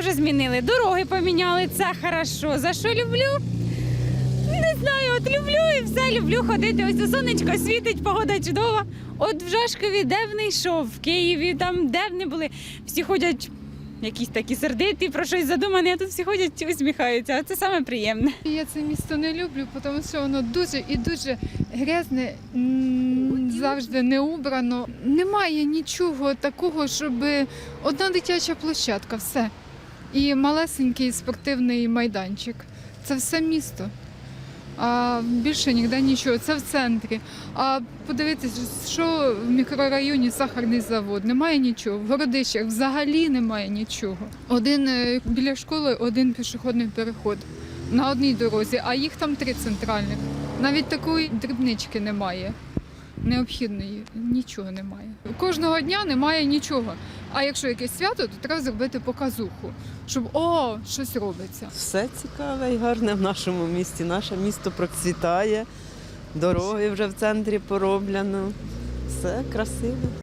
вже змінили? Дороги поміняли, це хорошо. За що люблю? Не знаю, от люблю і все, люблю ходити. Ось сонечко світить, погода чудова. От в Жашкові де не йшов, в Києві, там де не були. Всі ходять якісь такі сердиті, про щось задумані, а тут всі ходять і усміхаються. А це саме приємне. Я це місто не люблю, тому що воно дуже і дуже грязне, завжди не убрано. Немає нічого такого, щоб одна дитяча площадка, все. І малесенький спортивний майданчик. Це все місто. А більше ніде нічого. Це в центрі. А подивитися, що в мікрорайоні сахарний завод. Немає нічого. В городищах взагалі немає нічого. Один е, біля школи, один пішохідний переход на одній дорозі, а їх там три центральних. Навіть такої дрібнички немає. Необхідної нічого немає. Кожного дня немає нічого. А якщо якесь свято, то треба зробити показуху, щоб о, щось робиться. Все цікаве і гарне в нашому місті. Наше місто процвітає, дороги вже в центрі пороблено. Все красиво.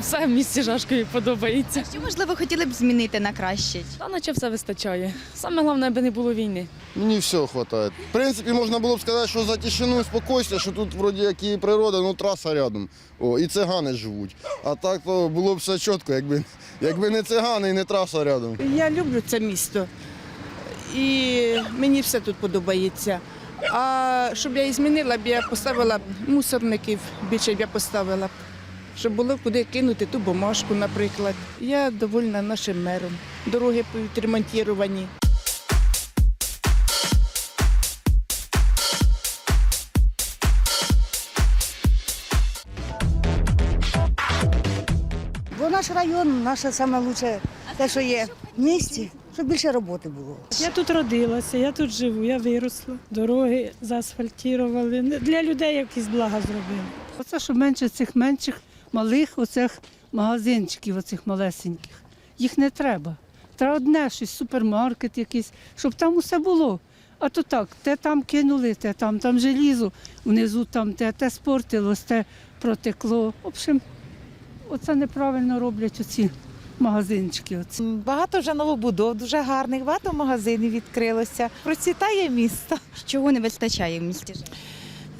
Все в місті Жашкові подобається. Що можливо хотіли б змінити на краще? Та наче все вистачає. Саме головне, аби не було війни. Мені все хватает. В принципі, можна було б сказати, що за тишину і спокійствие, що тут вроді як і природа, ну траса рядом. О, і цигани живуть. А так то було б все чітко, якби, якби не цигани і не траса рядом. Я люблю це місто. І мені все тут подобається. А щоб я і змінила б, я поставила б мусорників, більше б я поставила б. Щоб було куди кинути ту бумажку, наприклад. Я довольна нашим мером. Дороги відремонтовані. Бо наш район, наше саме лучше, те, що є в місті, щоб більше роботи було. Я тут родилася, я тут живу, я виросла. Дороги заасфальтували. Для людей якісь блага зробили. Оце, щоб менше цих менших малих оцих магазинчиків, оцих малесеньких. Їх не треба. Треба одне щось, супермаркет якийсь, щоб там усе було. А то так, те там кинули, те там, там желізо, внизу там те, те спортилось, те протекло. В общем, оце неправильно роблять оці магазинчики. Оці. Багато вже новобудов, дуже гарних, багато магазинів відкрилося. Процвітає місто. Чого не вистачає в місті?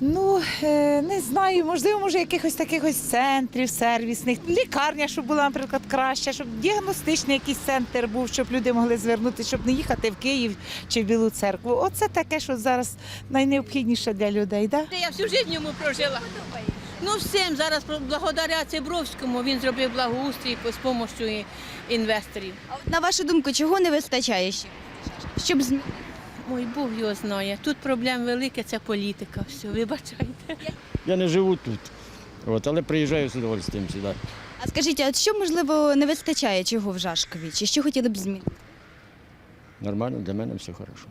Ну е, не знаю, можливо, може якихось таких ось центрів сервісних, лікарня, щоб була, наприклад, краща, щоб діагностичний якийсь центр був, щоб люди могли звернутися, щоб не їхати в Київ чи в Білу церкву. Оце таке, що зараз найнеобхідніше для людей. Да? Я всю життя в ньому прожила. Ну всім зараз благодаря Цибровському він зробив благоустрій з допомогою інвесторів. А от на вашу думку, чого не вистачає ще? Щоб змінити? Мой Бог його знає. Тут проблем велике, це політика. Все, вибачайте. Я не живу тут, от, але приїжджаю з удовольствием сюди. А скажіть, а що можливо не вистачає чого в Жашкові? Чи що хотіли б змінити? Нормально, для мене все хорошо.